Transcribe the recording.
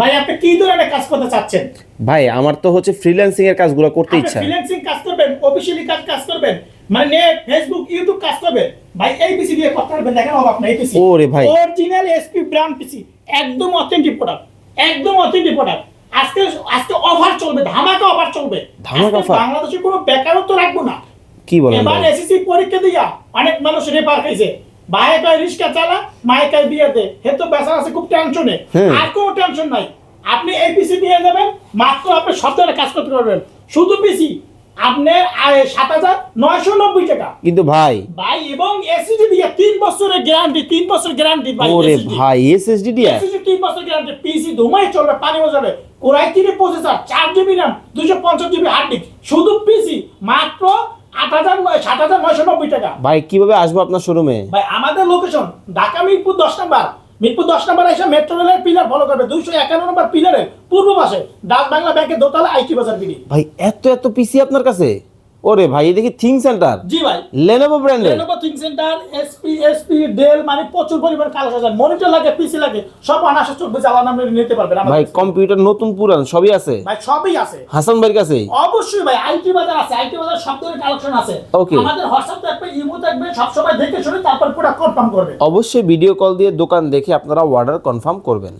ভাই আপনি কি ধরনের কাজ করতে চাচ্ছেন? ভাই আমার তো হচ্ছে ফ্রিল্যান্সিং এর কাজগুলো করতে ইচ্ছা। ফ্রিল্যান্সিং কাজ করবেন অফিসিয়ালি কাজ কাজ করবেন মানে নেট ফেসবুক ইউটিউব কাজ করবেন। ভাই এই পিসি দিয়ে করতে পারবেন দেখেন অভাব নাই এই পিসি ওরে ভাই। অরিজিনাল এসপি ব্র্যান্ড পিসি একদম অথেন্টিক প্রোডাক্ট একদম অথেন্টিক প্রোডাক্ট আজকে আজকে অফার চলবে ধামাকা অফার চলবে। ধামাকা offer? বাংলাদেশে কোনো বেকারত্ব রাখব না। কি বলেন এবার এসএসসি পরীক্ষা দিয়া অনেক মানুষ রেপার খাইছে। ভাইয়ে কয় রিক্সা চালা মায়ে কয় বিয়ে দে হে তো বেচার আছে খুব টেনশনে আর কোনো টেনশন নাই। আপনি এই পিসি যাবেন মাত্র আপনি কাজ করতে পারবেন। শুধু পিসি আপনার সাত হাজার নয়শো নব্বই টাকা। কিন্তু ভাই। ভাই এবং এসএসডি দিয়ে তিন বছরের গ্যারান্টি তিন বছর গ্যারান্টি ভাই ওরে ভাই এসএসডি দিয়া? এসএসডি তিন বছর গ্যারান্টি পিসি ধুমাই চলবে পানি যাবে কোরাই তিনে প্রসেসর চার জিবি র্যাম দুশো পঞ্চাশ জিবি হার্ড ডিস্ক শুধু পিসি মাত্র নব্বই টাকা। ভাই কীভাবে আসব আপনার শোরুমে ভাই আমাদের লোকেশন ঢাকা মিরপুর দশ নাম্বার। মিরপুর দশ নাম্বার এসে মেট্রো রেলের পিলার ফলো করবে। দুইশো একান্ন নম্বর পিলারের পূর্ব পাশে ডাক বাংলা ব্যাংকের দোতলা আইটি বাজার বিডি ভাই এত এত পিসি আপনার কাছে? ওরে ভাই দেখি থিং সেন্টার জি ভাই। লেনোভো ব্র্যান্ডের Lenovo ThinkCentre SP SP Dell মানে প্রচুর পরিমাণ কালো আছে। মনিটর লাগে পিসি লাগে সব অনাশা চলবে জ্বালা নামে নিতে পারবেন ভাই কম্পিউটার নতুন পুরান সবই আছে। ভাই সবই আছে। হাসান ভাইয়ের কাছে অবশ্যই ভাই আইটি বাজার আছে আইটি বাজার সব ধরনের কালেকশন আছে। Okay. আমাদের হোয়াটসঅ্যাপ থাকবে ইমো থাকবে সবসময় দেখে শুনে তারপর পুরো কনফার্ম করবে। অবশ্যই ভিডিও কল দিয়ে দোকান দেখে আপনারা অর্ডার কনফার্ম করবেন।